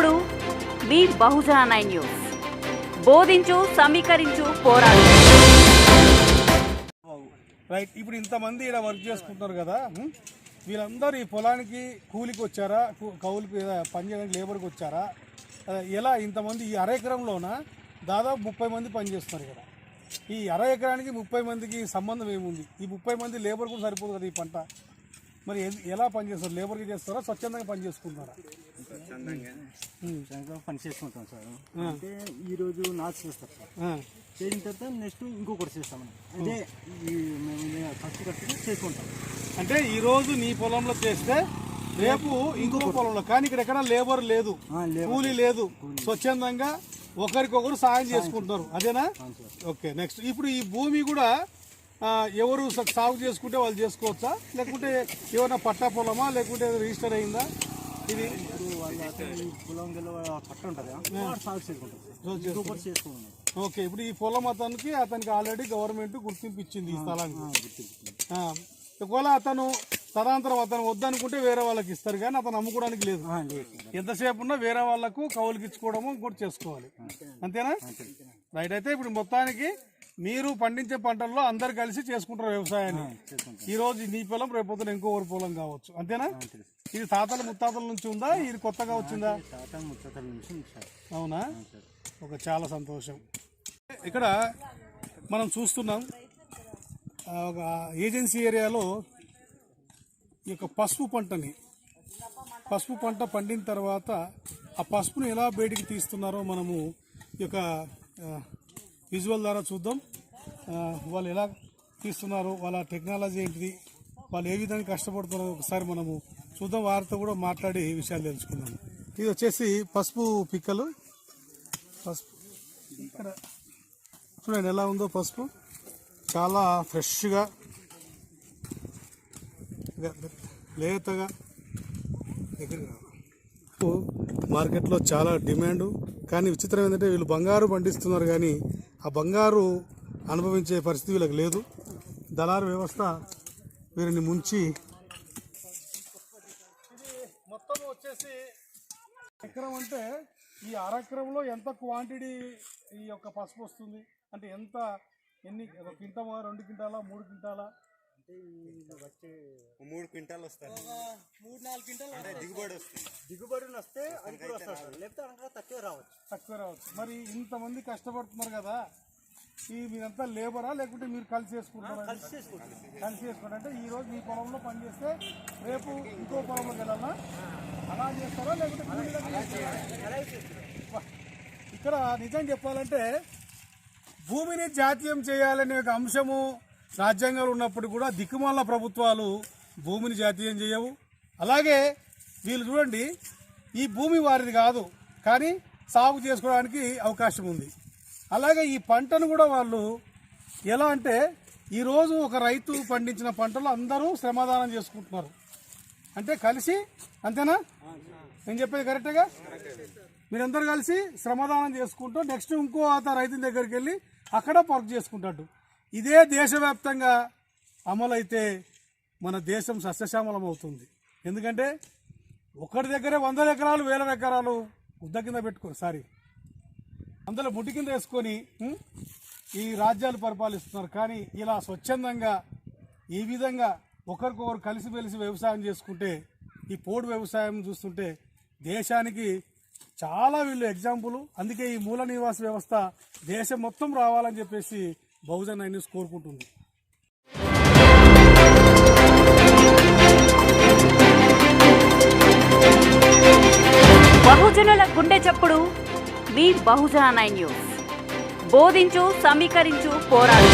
ఇప్పుడు బహుజన nine news. బోధించు సమీకరించు పోరాడు. రైట్ ఇప్పుడు ఇంతమంది ఇక్కడ వర్క్ చేసుకుంటున్నారు కదా వీళ్ళందరూ ఈ పొలానికి కూలికి వచ్చారా? కౌలికి కౌలుకి పని చేయడానికి లేబర్కి వచ్చారా? ఎలా ఇంతమంది ఈ అర ఎకరంలోన దాదాపు ముప్పై మంది పని చేస్తున్నారు ఇక్కడ ఈ అర ఎకరానికి ముప్పై మందికి సంబంధం ఏముంది? ఈ ముప్పై మంది లేబర్ కూడా సరిపోదు కదా ఈ పంట. మరి ఎలా పని చేస్తారు లేబర్కి చేస్తారా? స్వచ్ఛందంగా పని చేసుకుంటారా పని చేసుకుంటాం సార్. అంటే ఈ రోజు నాచు చేస్తారు సార్. చేసిన తర్వాత నెక్స్ట్ ఇంకొకటి చేస్తాం అదే మేము ఫస్ట్ కట్టి చేసుకుంటాం. అంటే ఈ రోజు నీ పొలంలో చేస్తే రేపు ఇంకో పొలంలో. కానీ ఇక్కడ ఎక్కడ లేబర్ లేదు. కూలీ లేదు. స్వచ్ఛందంగా ఒకరికొకరు సాయం చేసుకుంటున్నారు. అదేనా? Okay next. ఇప్పుడు ఈ భూమి కూడా ఎవరు సాగు చేసుకుంటే వాళ్ళు చేసుకోవచ్చా? లేకుంటే ఏమైనా పట్టా పొలమా? లేకుంటే రిజిస్టర్ అయిందా? ఇది పొలం పట్ట ఉంటుంది ఓకే ఇప్పుడు ఈ పొలం అతనికి అతనికి ఆల్రెడీ గవర్నమెంట్ గుర్తింపు ఇచ్చింది ఈ స్థలానికి. ఒకవేళ అతను తదనంతరం అతను వద్దనుకుంటే వేరే వాళ్ళకి ఇస్తారు కానీ అతను అమ్ముకోవడానికి లేదు. ఎంతసేపు ఉన్నా వేరే వాళ్ళకు కౌలుకి ఇచ్చుకోవడము ఇంకోటి చేసుకోవాలి అంతేనా? రైట్ అయితే ఇప్పుడు మొత్తానికి మీరు పండించే పంటల్లో అందరు కలిసి చేసుకుంటారు వ్యవసాయాన్ని. ఈ రోజు నీ పొలం రేపు పొద్దున ఇంకో ఊరి పొలం కావచ్చు. అంతేనా? ఇది తాతల ముత్తాతల నుంచి ఉందా? ఇది కొత్తగా వచ్చిందా? నుంచి అవునా? ఒక చాలా సంతోషం. ఇక్కడ మనం చూస్తున్నాం ఒక ఏజెన్సీ ఏరియాలో ఈ యొక్క పసుపు పంటని పసుపు పంట పండిన తర్వాత ఆ పసుపుని ఎలా బయటికి తీస్తున్నారో మనము ఈ యొక్క విజువల్ ద్వారా చూద్దాం. వాళ్ళు ఎలా తీస్తున్నారు వాళ్ళ టెక్నాలజీ ఏంటిది వాళ్ళు ఏ విధంగా కష్టపడుతున్నారో ఒకసారి మనము చూద్దాం. వారితో కూడా మాట్లాడి విషయాలు తెలుసుకుందాం. ఇది వచ్చేసి పసుపు పిక్కలు. పసుపు ఇక్కడ చూడండి ఎలా ఉందో పసుపు. చాలా ఫ్రెష్గా లేతగా దగ్గర మార్కెట్లో చాలా డిమాండ్. కానీ విచిత్రం ఏంటంటే వీళ్ళు బంగారు పండిస్తున్నారు కానీ ఆ బంగారు అనుభవించే పరిస్థితి వీళ్ళకి లేదు. దళారు వ్యవస్థ వీరిని ముంచి ఇది మొత్తం వచ్చేసి ఎకరం అంటే ఈ అరెకరంలో ఎంత క్వాంటిటీ ఈ యొక్క పసుపు వస్తుంది? అంటే ఎంత ఎన్ని ఒక క్వింటమా రెండు క్వింటాలా మూడు క్వింటాలా. మూడు క్వింటాలు వస్తాయి. మూడు నాలుగు క్వింటాలు అంటే దిగుబడి వస్తుంది. దిగుబడి వస్తే అది కూడా వస్తుంది. సార్ లేకపోతే అనగా తక్కువ రావచ్చు. తక్కువ రావచ్చు. మరి ఇంతమంది కష్టపడుతున్నారు కదా ఈ మీరంతా లేబరా లేకుంటే మీరు కలిసి చేసుకుంటారా కలిసి చేసుకుంటాం కలిసి చేసుకుంటారు అంటే ఈ రోజు మీ పొలంలో పని చేస్తే రేపు ఇంకో పొలంలోకి వెళ్ళాలా? అలా చేస్తారా లేకుంటే. ఇక్కడ నిజం చెప్పాలంటే భూమిని జాతీయం చేయాలనే ఒక అంశము రాజ్యాంగాలు ఉన్నప్పుడు కూడా దిక్కుమాల ప్రభుత్వాలు భూమిని జాతీయం చేయవు. అలాగే వీళ్ళు చూడండి ఈ భూమి వారిది కాదు కానీ సాగు చేసుకోవడానికి అవకాశం ఉంది. అలాగే ఈ పంటను కూడా వాళ్ళు ఎలా అంటే ఈరోజు ఒక రైతు పండించిన పంటలు అందరూ శ్రమదానం చేసుకుంటున్నారు. అంటే కలిసి అంతేనా? నేను చెప్పేది కరెక్టేగా మీరందరూ కలిసి శ్రమదానం చేసుకుంటూ నెక్స్ట్ ఇంకో ఆత రైతు దగ్గరికి వెళ్ళి అక్కడ వర్క్ చేసుకుంటాడు. ఇదే దేశవ్యాప్తంగా అమలైతే మన దేశం సస్యశ్యామలం అవుతుంది ఎందుకంటే ఒకటి దగ్గరే వందల ఎకరాలు వేల ఎకరాలు ఉద్ద కింద పెట్టుకో సారీ అందులో ముట్టి కింద వేసుకొని ఈ రాజ్యాలు పరిపాలిస్తున్నారు. కానీ ఇలా స్వచ్ఛందంగా ఈ విధంగా ఒకరికొకరు కలిసిమెలిసి వ్యవసాయం చేసుకుంటే ఈ పోడు వ్యవసాయం చూస్తుంటే దేశానికి చాలా వీళ్ళు ఎగ్జాంపుల్. అందుకే ఈ మూల నివాస వ్యవస్థ దేశం మొత్తం రావాలని చెప్పేసి బహుజన్ న్యూస్ కోరుకుంటుంది బహుజనుల గుండె చప్పుడు మీ బహుజన న్యూస్. బోధించు సమీకరించు పోరాడు.